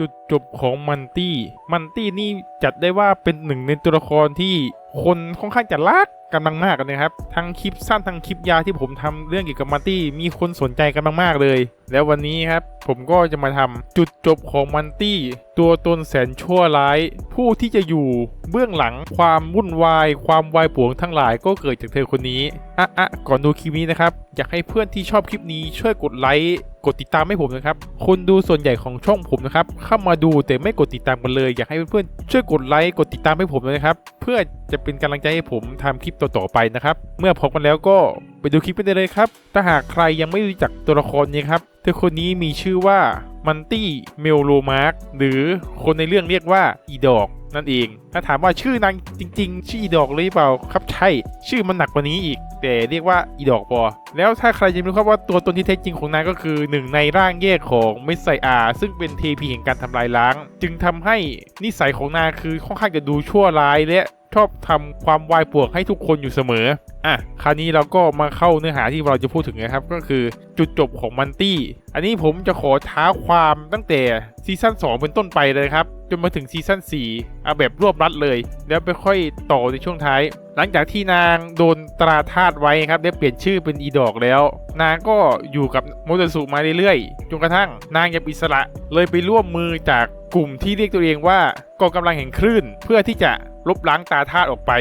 จุดจบของมันตี้ มันตี้นี่จัดได้ว่าเป็นหนึ่งในตัวละครที่คนค่อนข้างจะรักกันมากๆเลยนะครับ ทั้งคลิปสั้นทั้งคลิปยาวที่ผมทำเรื่องเกี่ยวกับมันตี้มีคนสนใจกันมากๆเลย แล้ววันนี้ครับผมก็จะมาทำจุดจบของมันตี้ ตัวตนแสนชั่วร้าย ผู้ที่จะอยู่เบื้องหลังความวุ่นวาย ความวายป่วงทั้งหลายก็เกิดจากเธอคนนี้อะอะก่อนดูคลิปนี้นะครับ อยากให้เพื่อนที่ชอบคลิปนี้ช่วยกดไลค์ กดติดตามให้ผมนะครับ คนดูส่วนใหญ่ของช่องผมนะครับ เข้ามาดูแต่ไม่กดติดตามกันเลย อยากให้เพื่อนๆช่วยกดไลค์กดติดตามให้ผมด้วยนะครับ เพื่อจะเป็นกำลังใจให้ผมทำคลิปต่อๆไปนะครับ เมื่อพร้อมกันแล้วก็ไปดูคลิปกันได้เลยครับ ถ้าหากใครยังไม่รู้จักตัวละครนี้ครับเธอคนนี้มีชื่อว่ามันตี้เมลโลมาร์กหรือคนในเรื่องเรียกว่าอีดอกนั่นเอง ถ้าถามว่าชื่อนางจริง ๆ ชื่ออีดอกเลยหรือเปล่าครับใช่ ชื่อมันหนักกว่านี้อีก แต่เรียกว่าอีดอกพอแล้วถ้าใครจะไม่รู้ครับว่าตัวตนที่แท้จริงของนางก็คือหนึ่งในร่างแยกของเมสไซอาซึ่งเป็นเทพีแห่งการทำลายล้าง จึงทำให้นิสัยของนางคือค่อนข้างจะดูชั่วร้ายและ ชอบทำความวายป่วงให้ทุกคนอยู่เสมอ อะ คราวนี้เราก็มาเข้าเนื้อหาที่เราจะพูดถึงนะครับ ก็คือจุดจบของมันตี้ อันนี้ผมจะขอท้าความตั้งแต่ซีซั่น2 เป็นต้นไปเลยครับ จนมาถึงซีซั่น4เอาแบบรวบรัดเลย แล้วไปค่อยต่อในช่วงท้าย หลังจากที่นางโดนตราทาสไว้ครับ ได้เปลี่ยนชื่อเป็นอีดอกแล้ว นางก็อยู่กับโมเดสุมาเรื่อยๆ จนกระทั่งนางอยากอิสระ เลยไปร่วมมือจากกลุ่มที่เรียกตัวเองว่ากองกำลังแห่งคลื่นเพื่อที่จะลบล้างตาทาสออกไป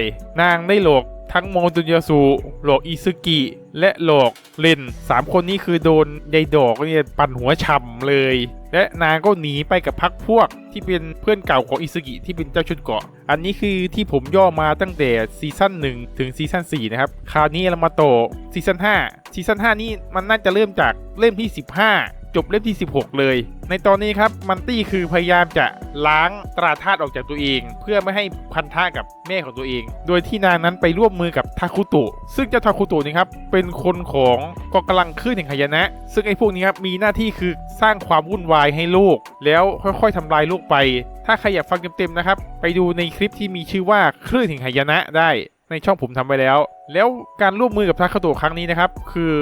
นางได้หลอกทั้งโมตุนยาสุหลอกอิซึกิและหลอกเลนสามคนนี้คือโดนยายดอกเนี่ยปั่นหัวฉ่ำเลย และนางก็หนีไปกับพักพวกที่เป็นเพื่อนเก่าของอิซึกิที่เป็นเจ้าชุดเกาะ อันนี้คือที่ผมย่อมาตั้งแต่ซีซั่น1ถึงซีซั่น4นะครับ คราวนี้เรามาโตอซีซั่น5ซีซั่น5นี่มันน่าจะเริ่มจากเล่มที่ 15 จบเล่มที่ 16 เลย ในตอนนี้ครับมันตี้คือพยายามจะล้างตราธาตุออกจากตัวเอง เพื่อไม่ให้พันธะกับแม่ของตัวเอง โดยที่นางนั้นไปร่วมมือกับทาคุโตะซึ่งเจ้าทาคุโตะนี่ครับเป็นคนของกองกำลังคลื่นแห่งหายนะ ซึ่งไอ้พวกนี้ครับมีหน้าที่คือสร้างความวุ่นวายให้โลก แล้วค่อยๆทำลายโลกไป ถ้าใครอยากฟังเต็มๆนะครับไปดูในคลิปที่มีชื่อว่าคลื่นแห่งหายนะได้ ในช่องผมทำไว้แล้ว แล้วการร่วมมือกับทาคาโตะครั้งนี้นะครับ คือ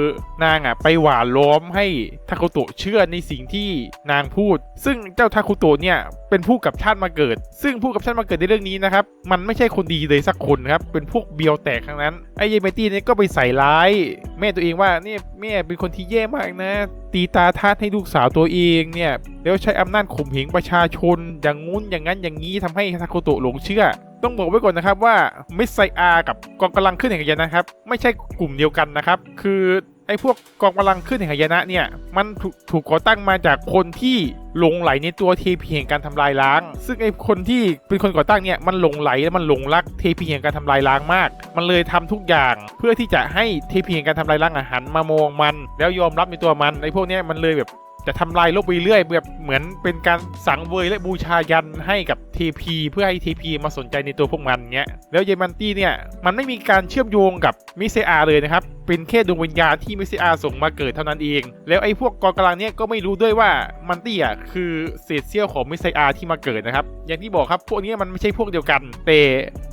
นางอะไปหวานล้อมให้ทาคาโตะเชื่อในสิ่งที่นางพูด ซึ่งเจ้าทาคุโตะเนี่ยเป็นผู้กับชาติมาเกิด ซึ่งผู้กับชาติมาเกิดในเรื่องนี้นะครับ มันไม่ใช่คนดีเลยสักคนครับ เป็นพวกเบียวแตกทั้งนั้น ไอ้เยเมตี้เนี่ยก็ไปใส่ร้าย แม่ตัวเองว่าเนี่ยแม่เป็นคนที่แย่มากนะ ตีตาทาสให้ลูกสาวตัวเองเนี่ย แล้วใช้อำนาจข่มเหงประชาชน อย่างงู้นอย่างนั้นอย่างนี้ทำให้ทาโคโตะหลงเชื่อ ต้องบอกไว้ก่อนนะครับว่ามิสไซอากับกองกำลังขึ้นแห่งหายนะนะครับ ไม่ใช่กลุ่มเดียวกันนะครับ คือไอ้พวกกองกำลังขึ้นแห่งหายนะเนี่ยมันถูกถูกก่อตั้งมาจากคนที่หลงไหลในตัวเทพีแห่งการทำลายล้าง ซึ่งไอ้คนที่เป็นคนก่อตั้งเนี่ยมันหลงไหลและมันหลงรักเทพีแห่งการทำลายล้างมาก มันเลยทำทุกอย่าง เพื่อที่จะให้เทพีแห่งการทำลายล้างหารมามองมัน แล้วยอมรับในตัวมันไอ้พวกเนี้ยมันเลยแบบ จะทำลายโลกไปเรื่อยแบบเหมือนเป็นการสังเวยและบูชายันให้กับเทพีเพื่อให้เทพีมาสนใจในตัวพวกมันเนี้ยแล้วเยมันตี้เนี่ยมันไม่มีการเชื่อมโยงกับ มิเซอาเลยนะครับ เป็นแค่ดวงวิญญาณที่มิเซอาส่งมาเกิดเท่านั้นเอง แล้วไอ้พวกกองกำลังเนี่ยก็ไม่รู้ด้วยว่ามันตี้อะคือเศษเสี้ยวของมิเซอาที่มาเกิดนะครับ อย่างที่บอกครับพวกนี้มันไม่ใช่พวกเดียวกัน แต่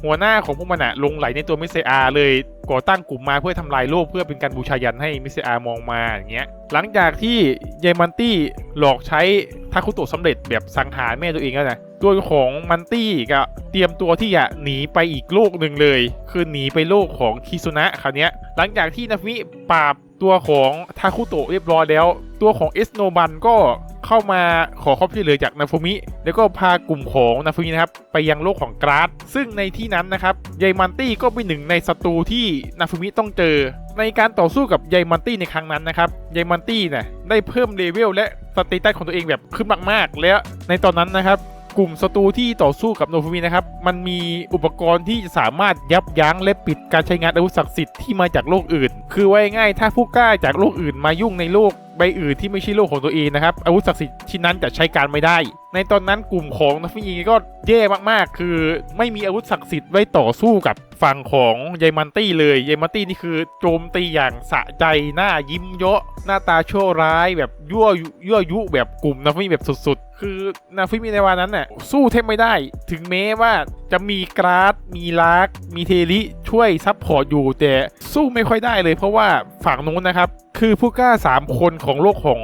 หัวหน้าของพวกมันอะลงไหลในตัวมิเซอาเลยก่อตั้งกลุ่มมาเพื่อทำลายโลกเพื่อเป็นการบูชายันให้มิเซอามองมาอย่างเงี้ย หลังจากที่ยายมันตี้หลอกใช้ทาคุโตะสำเร็จแบบสังหารแม่ตัวเองแล้วนะ ตัวของมันตี้ก็เตรียมตัวที่จะหนีไปอีกโลกหนึ่งเลย คือหนีไปโลกของคิซุนะคราวนี้หลังจากที่นาฟิปราบตัวของทาคุโตะเรียบร้อยแล้ว ตัวของเอสโนบันก็เข้ามาขอความช่วยเหลือจากนาฟูมิ แล้วก็พากลุ่มของนาฟูมินะครับ ไปยังโลกของกราดซึ่งในที่นั้นนะครับยายมันตี้ก็เป็นหนึ่งในศัตรูที่นาฟูมิต้องเจอ ในการต่อสู้กับยายมันตี้ในครั้งนั้นนะครับยายมันตี้เนี่ยได้เพิ่มเลเวลและสเตตัสของตัวเองแบบขึ้นมากๆ และในตอนนั้นนะครับ กลุ่มศัตรูที่ต่อสู้กับโนฟูมินะครับ มันมีอุปกรณ์ที่สามารถยับยั้งและปิดการใช้งานอาวุธศักดิ์สิทธิ์ที่มาจากโลกอื่น คือไว้ง่ายถ้าผู้กล้าจากโลกอื่นมายุ่งในโลกใบอื่นที่ไม่ใช่โลกของตัวเองนะครับอาวุธศักดิ์สิทธิ์ชิ้นนั้นจะใช้การไม่ได้ ในตอนนั้นกลุ่มของนาฟิมีก็แย่มากๆ คือไม่มีอาวุธศักดิ์สิทธิ์ไว้ต่อสู้กับฝั่งของยายมันตี้เลยยายมันตี้นี่คือโจมตีอย่างสะใจหน้ายิ้มเยาะหน้าตาชั่วร้ายแบบยั่วยุยั่วยุแบบกลุ่มนาฟิมีแบบสุด คือนาฟิมีในวันนั้นน่ะสู้แทบไม่ได้ ถึงแม้ว่าจะมีกราดมีลากมีเทริช่วยซับพอร์ตอยู่แต่สู้ไม่ค่อยได้เลยเพราะว่าฝั่งนู้นนะครับ คือผู้กล้า 3 คนของโลกของ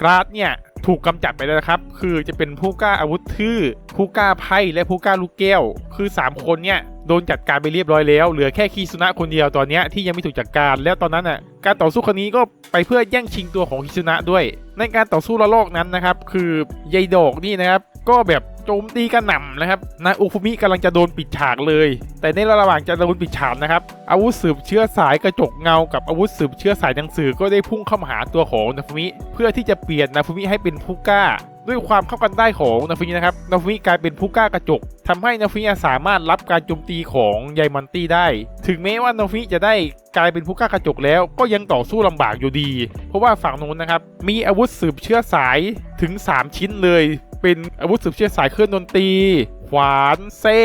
กราดเนี่ยถูกกำจัดไปแล้วนะครับ คือจะเป็นผู้กล้าอาวุธทื่อผู้กล้าไพ่และผู้กล้าลูกแก้ว คือ 3 คนเนี่ย โดนจัดการไปเรียบร้อยแล้ว เหลือแค่คีซุนะคนเดียวตอนนี้ที่ยังไม่ถูกจัดการ แล้วตอนนั้นอะการต่อสู้ครั้งนี้ก็ไปเพื่อแย่งชิงตัวของคีซุนะด้วย ในการต่อสู้ระลอกนั้นนะครับคือยายดอกนี่นะครับก็แบบโจมตีกระหน่ำนะครับนายอุฟุมิกำลังจะโดนปิดฉากเลย แต่ในระหว่างจะโดนปิดฉากนะครับ อาวุธสืบเชื้อสายกระจกเงา กับอาวุธสืบเชื้อสายหนังสือก็ได้พุ่งเข้ามาหาตัวของนาฟุมิ เพื่อที่จะเปลี่ยนนาฟุมิให้เป็นผู้กล้า ด้วยความเข้ากันได้ของนาฟินะครับนาฟิกลายเป็นผู้กล้ากระจกทำให้นาฟิสามารถรับการโจมตีของยายมันตี้ได้ ถึงแม้ว่านาฟิจะได้กลายเป็นผู้กล้ากระจกแล้ว ก็ยังต่อสู้ลำบากอยู่ดี เพราะว่าฝั่งนู้นนะครับมีอาวุธสืบเชื้อสายถึง 3 ชิ้นเลย เป็นอาวุธสืบเชื้อสายเครื่องดนตรีขวานเซ่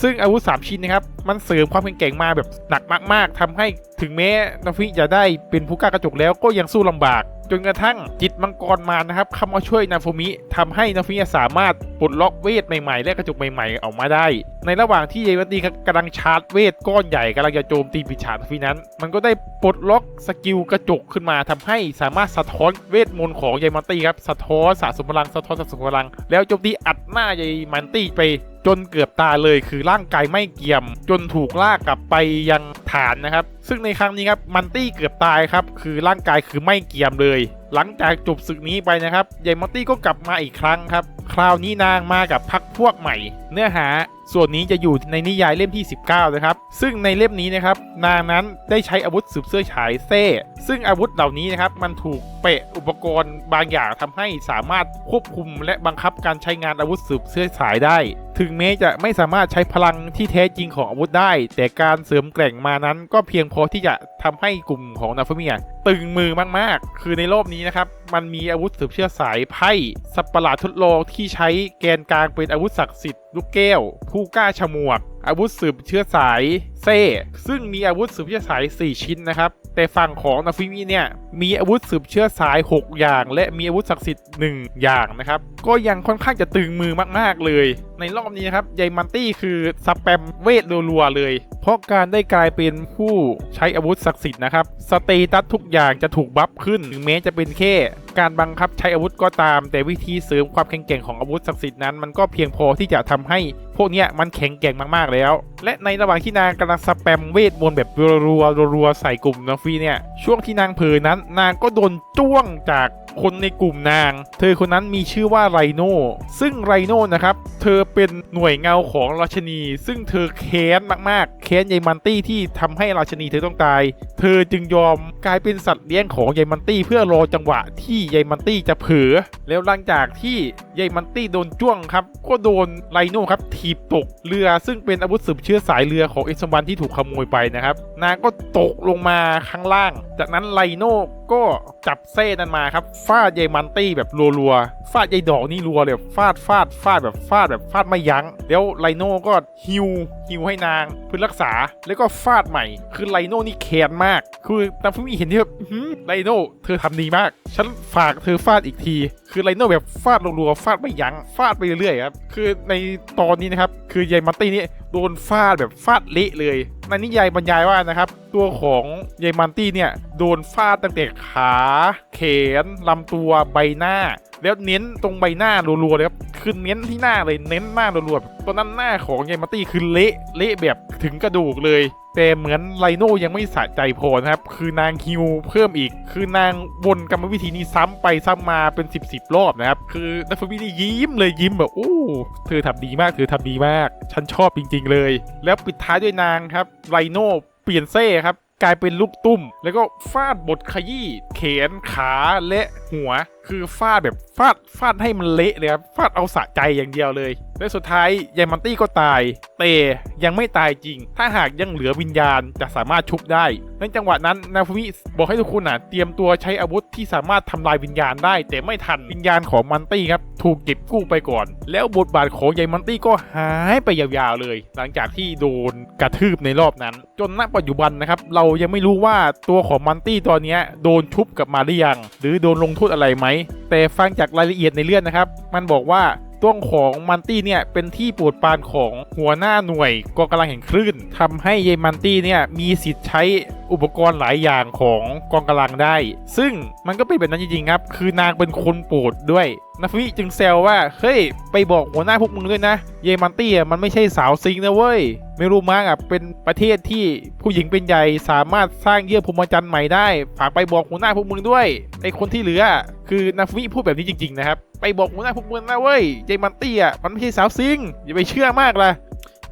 ซึ่งอาวุธ 3 ชิ้นนะครับ มันเสริมความแข็งแกร่งมาแบบหนักมาก ๆทำให้ถึงแม้นาฟิจะได้เป็นผู้กล้ากระจกแล้วก็ยังสู้ลำบาก จนกระทั่งจิตมังกรมานะครับเข้ามาช่วยนาฟูมิทำให้นาฟูมิสามารถปลดล็อกเวทใหม่ๆ และกระจกใหม่ๆออกมาได้ ในระหว่างที่เยวันตีกำลังชาร์จเวทก้อนใหญ่กำลังจะโจมตีปิดฉากนาฟูมินั้น มันก็ได้ปลดล็อกสกิลกระจกขึ้นมาทำให้สามารถสะท้อนเวทมนต์ของยายมันตี้ครับสะท้อนสะสมพลังสะท้อนสะสมพลัง แล้วโจมตีอัดหน้ายายมันตี้ไปจนเกือบตายเลยคือร่างกายไม่เกี่ยม จนถูกลากกลับไปยังฐานนะครับ ซึ่งในครั้งนี้ครับมันตี้เกือบตายครับคือร่างกายคือไม่เกี่ยมเลย หลังจากจบศึกนี้ไปนะครับยายมันตี้ก็กลับมาอีกครั้งครับ คราวนี้นางมากับพักพวกใหม่ เนื้อหาส่วนนี้จะอยู่ในนิยายเล่มที่ 19 นะครับ ซึ่งในเล่มนี้นะครับ นางนั้นได้ใช้อาวุธสืบเสื้อฉายเซ่ ซึ่งอาวุธเหล่านี้นะครับ มันถูกเปะอุปกรณ์บางอย่างทำให้สามารถควบคุมและบังคับการใช้งานอาวุธสืบเสื้อฉายได้ ถึงแม้จะไม่สามารถใช้พลังที่แท้จริงของอาวุธได้ แต่การเสริมแกร่งมานั้นก็เพียงพอที่จะทำให้กลุ่มของนาฟเมียตึงมือมากๆ คือในรอบนี้นะครับ มันมีอาวุธสืบเชื้อสายไพ่สัปประหลาดทดลองที่ใช้แกนกลางเป็นอาวุธศักดิ์สิทธิ์ลูกแก้ว ผู้กล้าฉมวกอาวุธสืบเชื้อสายเซ่ซึ่งมีอาวุธสืบเชื้อสาย 4 ชิ้นนะครับ แต่ฝั่งของนาฟิมิเนี่ยมีอาวุธสืบเชื้อสาย 6 อย่าง และมีอาวุธศักดิ์สิทธิ์ 1 อย่างนะครับ ก็ยังค่อนข้างจะตึงมือมากๆเลย ในรอบนี้นะครับยายมันตี้คือสแปมเวทรัวๆเลย เพราะการได้กลายเป็นผู้ใช้อาวุธศักดิ์สิทธิ์นะครับสเตตัสทุกอย่างจะถูกบัฟขึ้นถึงแม้จะเป็นแค่การบังคับใช้อาวุธก็ตาม แต่วิธีเสริมความแข็งแกร่งของอาวุธศักดิ์สิทธิ์นั้นมันก็เพียงพอที่จะทำให้ วกเนี้ยมันแข็งแกร่งมากๆแล้ว และในระหว่างที่นางกำลังสแปมเวทมนต์แบบรัวๆรัวๆใส่กลุ่มนอฟฟี่เนี่ยช่วงที่นางเผลอนั้นนางก็โดนจ้วงจากคนในกลุ่มนาง เธอคนนั้นมีชื่อว่าไรโนซึ่งไรโนนะครับ เธอเป็นหน่วยเงาของราชนี ซึ่งเธอแค้นมากๆ แค้นยายมันตี้ที่ทำให้ราชนีเธอต้องตาย เธอจึงยอมกลายเป็นสัตว์เลี้ยงของยายมันตี้ เพื่อรอจังหวะที่ยายมันตี้จะเผลอแล้วหลังจากที่ยายมันตี้โดนจ้วงครับ ก็โดนไรโนครับถีบตกเรือ ซึ่งเป็นอาวุธสืบเชื้อสายเรือของเอสวันที่ถูกขโมยไปนะครับ นางก็ตกลงมาข้างล่าง จากนั้นไรโน ก็จับเส้นั้นมาครับฟาดยายมันตี้แบบรัวๆฟาดยายดอกนี่รัวเลยฟาดฟาดฟาดแบบฟาดแบบฟาดไม่ยัง้งแล้วไรโน่ก็ฮิวฮิวให้นางเพื่อรักษาแล้วก็ฟาดใหม่ คือไรโน่นี่แค้นมาก คือตามฟิมีเห็นที่แบบไรโน่เธอทำดีมาก ฉันฝากเธอฟาดอีกที คือไรโน่แบบฟาดรัวๆฟาดไม่ยัง้งฟาดไปเรื่อยๆครับคือในตอนนี้นะครับคือยายมันตี้นี่ โดนฟาดแบบฟาดเละเลยในนิยายบรรยายว่านะครับ ตัวของยายมันตี้เนี่ย โดนฟาดตั้งแต่ขา แขนลำตัวใบหน้า แล้วเน้นตรงใบหน้ารัวๆเลยครับคือเน้นที่หน้าเลยเน้นหน้ารัวๆตอนนั้นหน้าของยายมัตตี้คือเละเละแบบถึงกระดูกเลย แต่เหมือนไลโน่ยังไม่สะใจพอนะครับ คือนางฮิวเพิ่มอีก คือนางวนกรรมวิธีนี้ซ้ำไปซ้ำมาเป็น 10บสรอบนะครับ คือนักฟวินี่ยิ้มเลยยิ้มแบบโอ้เธอทำดีมากเธอทำดีมาก ฉันชอบจริง ๆเลย แล้วปิดท้ายด้วยนางครับไลโน่เปลี่ยนเซ่ครับกลายเป็นลูกตุ้ม แล้วก็ฟาดบทขยี้แขนขาและ หัว คือฟาดแบบฟาดฟาดให้มันเละเลยครับฟาดเอาสะใจอย่างเดียวเลย และสุดท้ายยายมันตี้ก็ตาย แต่ยังไม่ตายจริง ถ้าหากยังเหลือวิญญาณจะสามารถชุบได้ในจังหวะนั้นนาฟูมิบอกให้ทุกคนน่ะเตรียมตัวใช้อาวุธที่สามารถทำลายวิญญาณได้ แต่ไม่ทันวิญญาณของมันตี้ครับถูกเก็บกู้ไปก่อน แล้วบทบาทของยายมันตี้ก็หายไปยาวๆเลย หลังจากที่โดนกระทืบในรอบนั้น จนณปัจจุบันนะครับเรายังไม่รู้ว่าตัวของมันตี้ตัวเนี้โดนชุบกลับมาหรือยัง หรือโดนลงโทษอะไรไหม แต่ฟังจากรายละเอียดในเรื่องนะครับ มันบอกว่าตัวของมันตี้เนี่ยเป็นที่ปวดปานของหัวหน้าหน่วยกองกำลังแห่งคลื่นทำให้ยายมันตี้เนี่ยมีสิทธิ์ใช้อุปกรณ์หลายอย่างของกองกำลังได้ ซึ่งมันก็เป็นแบบนั้นจริงๆครับ คือนางเป็นคนโปรดด้วย นาฟิจึงแซวว่า เฮ้ย ไปบอกหัวหน้าพวกมึงด้วยนะ เยมันตี้อะมันไม่ใช่สาวซิงนะเว้ย ไม่รู้มากอะ เป็นประเทศที่ผู้หญิงเป็นใหญ่สามารถสร้างเยื่อพรหมจันทร์ใหม่ได้ ฝากไปบอกหัวหน้าพวกมึงด้วย ไอคนที่เหลือ คือนาฟิพูดแบบนี้จริงๆนะครับ ไปบอกหัวหน้าพวกมึงนะเว้ย เยมันตี้อะมันไม่ใช่สาวซิงอย่าไปเชื่อมากล่ะ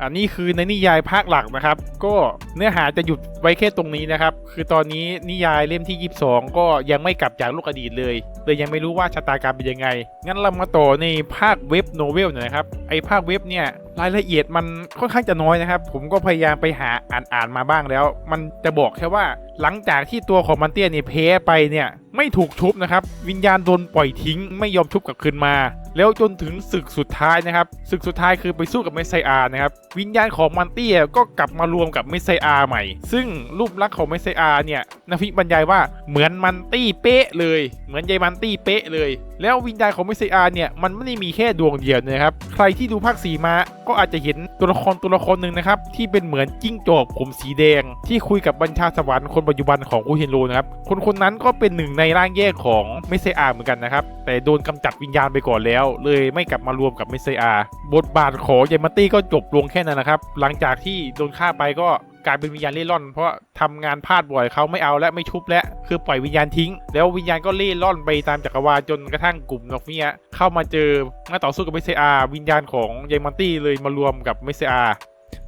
อันนี้คือในนิยายภาคหลักนะครับ ก็เนื้อหาจะหยุดไว้แค่ตรงนี้นะครับ คือตอนนี้นิยายเล่มที่ 22 ก็ยังไม่กลับจากโลกอดีตเลยเลยยังไม่รู้ว่าชะตากรรมเป็นยังไง งั้นเรามาต่อในภาคเว็บโนเวลหน่อยนะครับไอภาคเว็บเนี่ย รายละเอียดมันค่อนข้างจะน้อยนะครับ ผมก็พยายามไปหาอ่านอ่านมาบ้างแล้ว มันจะบอกแค่ว่าหลังจากที่ตัวของมันเตี้ยนี่ยแพ้ไปเนี่ยไม่ถูกชุบนะครับ วิญญาณโดนปล่อยทิ้ง ไม่ยอมชุบกลับคืนมา แล้วจนถึงศึกสุดท้ายนะครับศึกสุดท้ายคือไปสู้กับเมสไซอาร์นะครับวิญญาณของมันเตี้ยก็กลับมารวมกับเมสไซอาร์ใหม่ ซึ่งรูปลักษณ์ของเมสไซอาร์เนี่ยนาฟิบรรยายว่าเหมือนมันตี้เป๊ะเลย เหมือนยายมันตี้เป๊ะเลย แล้ววิญญาณของเมสไซอาร์เนี่ยมันไม่ได้มีแค่ดวงเดียวนะครับใครที่ดูภาคสีมาก็อาจจะเห็นตัวละครตัวละครหนึ่งนะครับที่เป็นเหมือนจิ้งจอกผมสีแดง ที่คุยกับบัญชาสวรรค์คนปัจจุบันของอูเฮนโรนะครับคนคนนั้นก็เป็นหนึ่งในร่างแยกของเมสไซอาเหมือนกันนะครับแต่โดนกำจัดวิญญาณไปก่อนแล้ว เลยไม่กลับมารวมกับเมสไซอาบทบาทของเยมัตตี้ก็จบลงแค่นั้นนะครับหลังจากที่โดนฆ่าไปก็ กลายเป็นวิญญาณเล่ร่อน เพราะทำงานพลาดบ่อยเขาไม่เอาและไม่ชุบและคือปล่อยวิญญาณทิ้ง แล้ววิญญาณก็เล่ร่อนไปตามจักรวาลจนกระทั่งกลุ่มนอกเมียเข้ามาเจอมาต่อสู้กับเมสไซอาวิญญาณของยายมัตตี้เลยมารวมกับเมสไซอา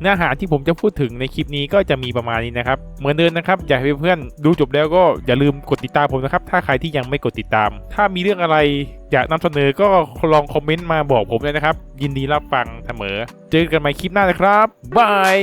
เนื้อหาที่ผมจะพูดถึงในคลิปนี้ก็จะมีประมาณนี้นะครับ เหมือนเดิมนะครับ อยากให้เพื่อนๆดูจบแล้วก็อย่าลืมกดติดตามผมนะครับ ถ้าใครที่ยังไม่กดติดตาม ถ้ามีเรื่องอะไรอยากนำเสนอก็ลองคอมเมนต์มาบอกผมเลยนะครับ ยินดีรับฟังเสมอ เจอกันใหม่คลิปหน้านะครับบาย